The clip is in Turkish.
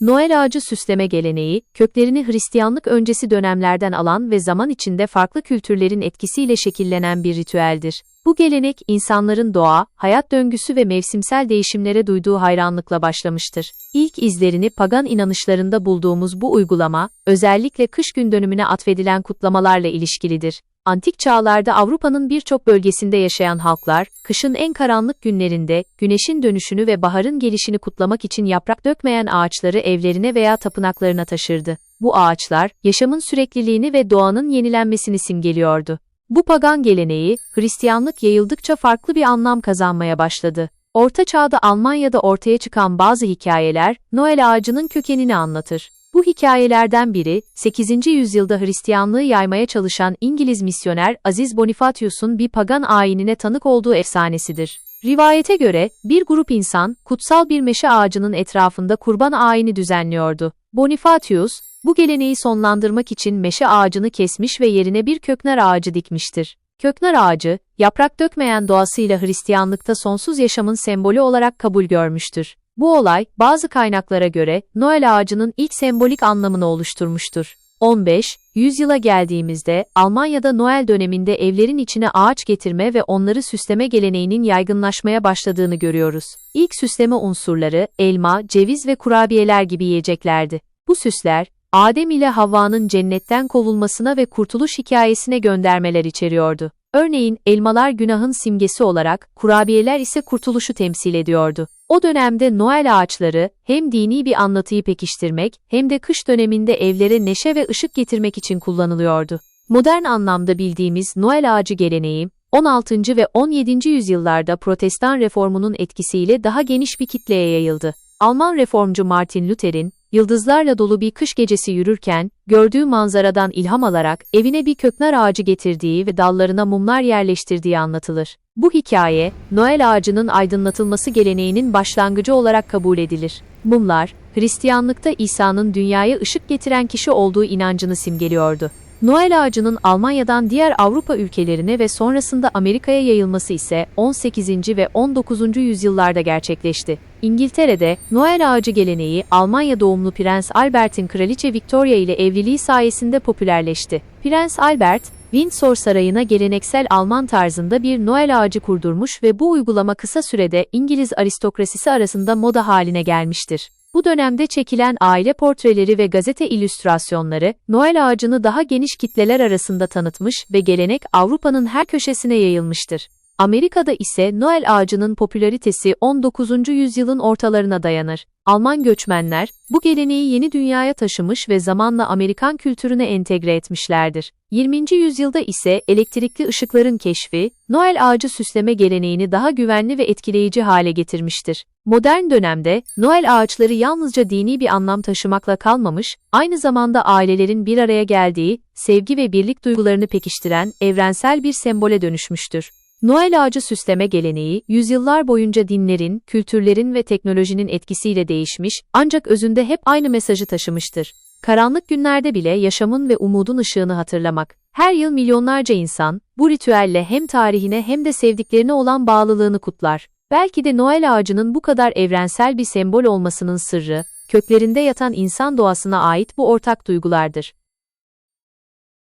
Noel ağacı süsleme geleneği, köklerini Hristiyanlık öncesi dönemlerden alan ve zaman içinde farklı kültürlerin etkisiyle şekillenen bir ritüeldir. Bu gelenek, insanların doğa, hayat döngüsü ve mevsimsel değişimlere duyduğu hayranlıkla başlamıştır. İlk izlerini pagan inanışlarında bulduğumuz bu uygulama, özellikle kış gün dönümüne atfedilen kutlamalarla ilişkilidir. Antik çağlarda Avrupa'nın birçok bölgesinde yaşayan halklar, kışın en karanlık günlerinde, güneşin dönüşünü ve baharın gelişini kutlamak için yaprak dökmeyen ağaçları evlerine veya tapınaklarına taşırdı. Bu ağaçlar, yaşamın sürekliliğini ve doğanın yenilenmesini simgeliyordu. Bu pagan geleneği, Hristiyanlık yayıldıkça farklı bir anlam kazanmaya başladı. Orta Çağ'da Almanya'da ortaya çıkan bazı hikayeler, Noel ağacının kökenini anlatır. Bu hikayelerden biri, 8. yüzyılda Hristiyanlığı yaymaya çalışan İngiliz misyoner Aziz Bonifatius'un bir pagan ayinine tanık olduğu efsanesidir. Rivayete göre, bir grup insan, kutsal bir meşe ağacının etrafında kurban ayini düzenliyordu. Bonifatius, bu geleneği sonlandırmak için meşe ağacını kesmiş ve yerine bir köknar ağacı dikmiştir. Köknar ağacı, yaprak dökmeyen doğasıyla Hristiyanlıkta sonsuz yaşamın sembolü olarak kabul görmüştür. Bu olay, bazı kaynaklara göre, Noel ağacının ilk sembolik anlamını oluşturmuştur. 15, yüzyıla geldiğimizde, Almanya'da Noel döneminde evlerin içine ağaç getirme ve onları süsleme geleneğinin yaygınlaşmaya başladığını görüyoruz. İlk süsleme unsurları, elma, ceviz ve kurabiyeler gibi yiyeceklerdi. Bu süsler, Adem ile Havva'nın cennetten kovulmasına ve kurtuluş hikayesine göndermeler içeriyordu. Örneğin, elmalar günahın simgesi olarak, kurabiyeler ise kurtuluşu temsil ediyordu. O dönemde Noel ağaçları, hem dini bir anlatıyı pekiştirmek, hem de kış döneminde evlere neşe ve ışık getirmek için kullanılıyordu. Modern anlamda bildiğimiz Noel ağacı geleneği, 16. ve 17. yüzyıllarda Protestan reformunun etkisiyle daha geniş bir kitleye yayıldı. Alman reformcu Martin Luther'in, yıldızlarla dolu bir kış gecesi yürürken, gördüğü manzaradan ilham alarak evine bir köknar ağacı getirdiği ve dallarına mumlar yerleştirdiği anlatılır. Bu hikaye, Noel ağacının aydınlatılması geleneğinin başlangıcı olarak kabul edilir. Mumlar, Hristiyanlıkta İsa'nın dünyaya ışık getiren kişi olduğu inancını simgeliyordu. Noel ağacının Almanya'dan diğer Avrupa ülkelerine ve sonrasında Amerika'ya yayılması ise 18. ve 19. yüzyıllarda gerçekleşti. İngiltere'de Noel ağacı geleneği Almanya doğumlu Prens Albert'in kraliçe Victoria ile evliliği sayesinde popülerleşti. Prens Albert, Windsor Sarayı'na geleneksel Alman tarzında bir Noel ağacı kurdurmuş ve bu uygulama kısa sürede İngiliz aristokrasisi arasında moda haline gelmiştir. Bu dönemde çekilen aile portreleri ve gazete illüstrasyonları, Noel ağacını daha geniş kitleler arasında tanıtmış ve gelenek Avrupa'nın her köşesine yayılmıştır. Amerika'da ise Noel ağacının popülaritesi 19. yüzyılın ortalarına dayanır. Alman göçmenler, bu geleneği yeni dünyaya taşımış ve zamanla Amerikan kültürüne entegre etmişlerdir. 20. yüzyılda ise elektrikli ışıkların keşfi, Noel ağacı süsleme geleneğini daha güvenli ve etkileyici hale getirmiştir. Modern dönemde, Noel ağaçları yalnızca dini bir anlam taşımakla kalmamış, aynı zamanda ailelerin bir araya geldiği, sevgi ve birlik duygularını pekiştiren evrensel bir sembole dönüşmüştür. Noel ağacı süsleme geleneği, yüzyıllar boyunca dinlerin, kültürlerin ve teknolojinin etkisiyle değişmiş, ancak özünde hep aynı mesajı taşımıştır. Karanlık günlerde bile yaşamın ve umudun ışığını hatırlamak. Her yıl milyonlarca insan, bu ritüelle hem tarihine hem de sevdiklerine olan bağlılığını kutlar. Belki de Noel ağacının bu kadar evrensel bir sembol olmasının sırrı, köklerinde yatan insan doğasına ait bu ortak duygulardır.